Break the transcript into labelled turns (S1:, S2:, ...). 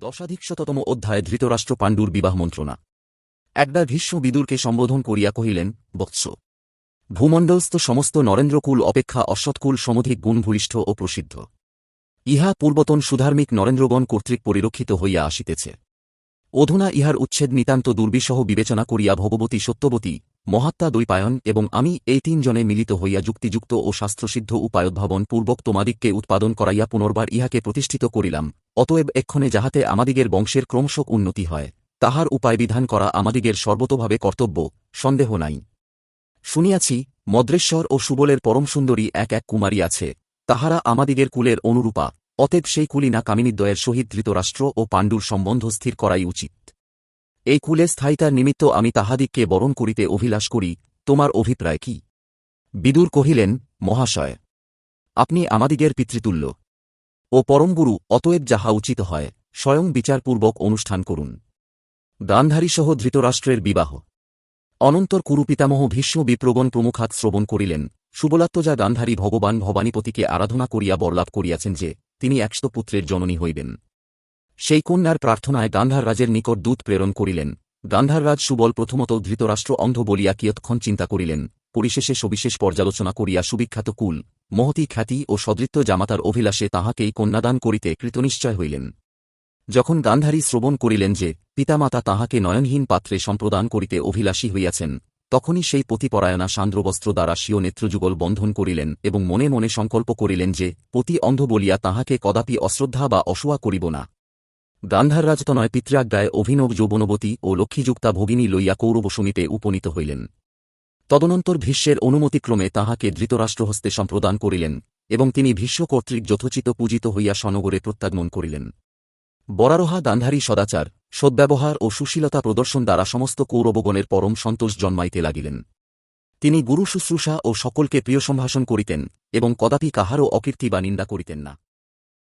S1: দশাধিকশততম অধ্যায়ে ধৃতরাষ্ট্র পাণ্ডুর বিবাহ মন্ত্রণা। একদা ভীষ্ম বিদুরকে সম্বোধন করিয়া কহিলেন, বৎস। ভূমণ্ডলস্থ সমস্ত নরেন্দ্রকুল অপেক্ষা অশ্বৎকুল সমধিক গুণভূয়িষ্ঠ ও প্রসিদ্ধ। ইহা পূর্বতন সুধার্মিক নরেন্দ্রগণ কর্তৃক পরিরক্ষিত হইয়া আসিতেছে। অধুনা ইহার উচ্ছেদ নিতান্ত দুর্বিষহ বিবেচনা করিয়া ভগবতী সত্যবতী মহাত্মা দৈপায়ন এবং আমি এই তিনজনে মিলিত হইয়া যুক্তিযুক্ত ও শাস্ত্রসিদ্ধ উপায়োদ্ভাবন পূর্বক তোমাদিগকে উৎপাদন করাইয়া পুনর্বার ইহাকে প্রতিষ্ঠিত করিলাম। অতএব এক্ষণে যাহাতে আমাদিগের বংশের ক্রমশ উন্নতি হয়, তাহার উপায় বিধান করা আমাদিগের সর্বতোভাবে কর্তব্য, সন্দেহ নাই। শুনিয়াছি, মদ্রেশ্বর ও সুবলের পরম সুন্দরী এক এক কুমারী আছে, তাহারা আমাদিগের কুলের অনুরূপা, অতএব সেই কুলিনা কামিনীদ্বয়ের সহিত ধৃতরাষ্ট্র ও পাণ্ডুর সম্বন্ধ স্থির করাই উচিত। এই কুলে স্থায়িতার নিমিত্ত আমি তাহাদিগকে বরণ করিতে অভিলাষ করি, তোমার অভিপ্রায় কি? বিদুর কহিলেন, মহাশয়, আপনি আমাদিগের পিতৃতুল্য। ও পরমগুরু, অতএব যাহা উচিত হয়, স্বয়ং বিচারপূর্বক অনুষ্ঠান করুন। গান্ধারীসহ ধৃতরাষ্ট্রের বিবাহ। অনন্তর কুরুপিতামহ ভীষ্ম বিপ্রগণ প্রমুখাত শ্রবণ করিলেন সুবলাত্মজা গান্ধারী ভগবান ভবানীপতিকে আরাধনা করিয়া বরলাভ করিয়াছেন যে, তিনি একশত পুত্রের জননী হইবেন। সেই কন্যার প্রার্থনায় গান্ধাররাজের নিকট দূত প্রেরণ করিলেন। গান্ধাররাজ সুবল প্রথমত ধৃতরাষ্ট্র অন্ধ বলিয়া কিয়ৎক্ষণ চিন্তা করিলেন। পরিশেষে সবিশেষ পর্যালোচনা করিয়া সুবিখ্যাত কুল, মহতি খ্যাতি ও সদৃত্য জামাতার অভিলাষে তাহাকেই কন্যাদান করিতে কৃতনিশ্চয় হইলেন। যখন গান্ধারী শ্রবণ করিলেন যে, পিতামাতা তাহাকে নয়নহীন পাত্রে সম্প্রদান করিতে অভিলাষী হইয়াছেন, তখনই সেই পতিপরায়ণা সান্দ্রবস্ত্র দ্বারা স্বীয় নেত্রযুগল বন্ধন করিলেন এবং মনে মনে সংকল্প করিলেন যে, পতি অন্ধ বলিয়া তাহাকে কদাপি অশ্রদ্ধা বা অসুয়া করিব না। গান্ধাররাজতনয় পিতৃাজ্ঞায় অভিনব যৌবনবতী ও লক্ষ্মীযুক্তা ভগিনী লইয়া কৌরব সমীপে উপনীত হইলেন। তদনন্তর ভীষ্মের অনুমতিক্রমে তাহাকে ধৃতরাষ্ট্রহস্তে সম্প্রদান করিলেন এবং তিনি ভীষ্ম কর্তৃক যথোচিত পূজিত হইয়া সনগরে প্রত্যাগমন করিলেন। বরারোহা গান্ধারী সদাচার, সদ্ব্যবহার ও সুশীলতা প্রদর্শন দ্বারা সমস্ত কৌরবগণের পরম সন্তোষ জন্মাইতে লাগিলেন। তিনি গুরু শুশ্রূষা ও সকলকে প্রিয় সম্ভাষণ করিতেন এবং কদাপি কাহারও অকীর্তি বা নিন্দা করিতেন না।